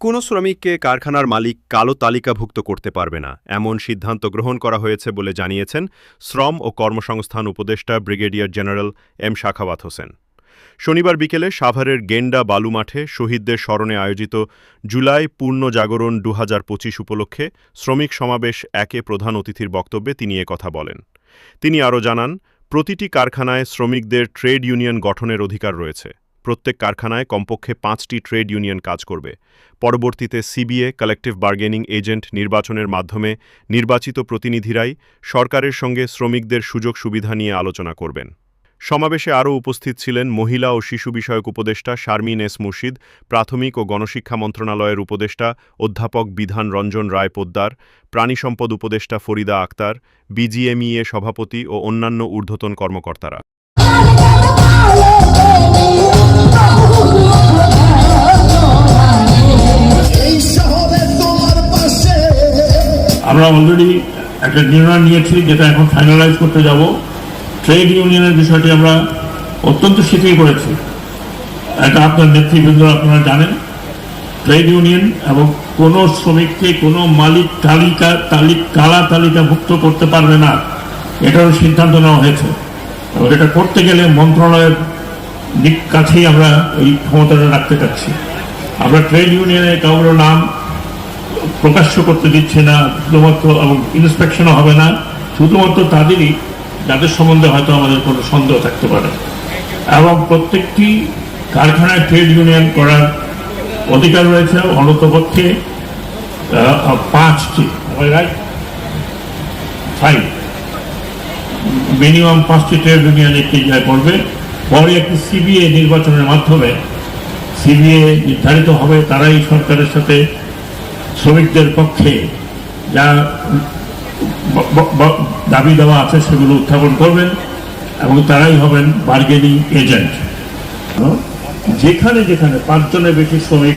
কোনো শ্রমিককে কারখানার মালিক কালো তালিকাভুক্ত করতে পারবে না। এমন সিদ্ধান্ত গ্রহণ করা হয়েছে বলে জানিয়েছেন শ্রম ও কর্মসংস্থান উপদেষ্টা brigadier general M Shakhawat Hossain. শনিবার বিকেলে সাভারের গেন্ডা বালু মাঠে শহীদদের স্মরণে আয়োজিত জুলাই পূর্ণ জাগরণ দু হাজার পঁচিশ উপলক্ষে শ্রমিক সমাবেশ একে প্রধান অতিথির বক্তব্যে তিনি কথা বলেন। তিনি আরও জানান, প্রতিটি কারখানায় শ্রমিকদের ট্রেড ইউনিয়ন গঠনের অধিকার রয়েছে। প্রত্যেক কারখানায় কমপক্ষে পাঁচটি ট্রেড ইউনিয়ন কাজ করবে। পরবর্তীতে সিবিএ কালেকটিভ বার্গেনিং এজেন্ট নির্বাচনের মাধ্যমে নির্বাচিত প্রতিনিধিরাই সরকারের সঙ্গে শ্রমিকদের সুযোগ সুবিধা নিয়ে আলোচনা করবেন। সমাবেশে আরও উপস্থিত ছিলেন মহিলা ও শিশু বিষয়ক উপদেষ্টা শারমিন এস মুর্শিদ, প্রাথমিক ও গণশিক্ষা মন্ত্রণালয়ের উপদেষ্টা অধ্যাপক বিধান রঞ্জন রায় পোদ্দার, প্রাণী সম্পদ উপদেষ্টা ফরিদা আক্তার, বিজিএমইএ সভাপতি ও অন্যান্য ঊর্ধ্বতন কর্মকর্তারা। আমরা অলরেডি একটা নির্ণয় নিয়েছি যেটা এখন ফাইনালাইজ করতে যাব। ট্রেড ইউনিয়নের বিষয়টি আমরা অত্যন্ত শিথিল করেছি। এটা আপনার নেতৃবৃন্দ আপনারা জানেন। ট্রেড ইউনিয়ন এবং কোনো শ্রমিককে কোনো মালিক তালিকা, তালিক কালা তালিকাভুক্ত করতে পারবে না, এটারও সিদ্ধান্ত নেওয়া হয়েছে। এবং এটা করতে গেলে মন্ত্রণালয়ের দিক কাছেই আমরা এই ক্ষমতাটা রাখতে চাচ্ছি। আমরা ট্রেড ইউনিয়নের কারোর নাম প্রকাশ্য করতে দিচ্ছে না, শুধুমাত্র এবং ইন্সপেকশনও হবে না, শুধুমাত্র তাদেরই, যাদের সম্বন্ধে হয়তো আমাদের কোনো সন্দেহ থাকতে পারে। এবং প্রত্যেকটি কারখানায় ট্রেড ইউনিয়ন করার অধিকার রয়েছে, অনতপক্ষে পাঁচটি ফাইভ মিনিমাম পাঁচটি ট্রেড ইউনিয়ন একটি জায়গায় করবে পরে একটি সিবিএ নির্বাচনের মাধ্যমে সিবিএ নির্ধারিত হবে, তারাই সরকারের সাথে শ্রমিকদের পক্ষে যা দাবি দেওয়া আছে সেগুলো উত্থাপন করবেন এবং তারাই হবেন বার্গেনিং এজেন্ট যেখানে যেখানে পাঁচজনের বেশি শ্রমিক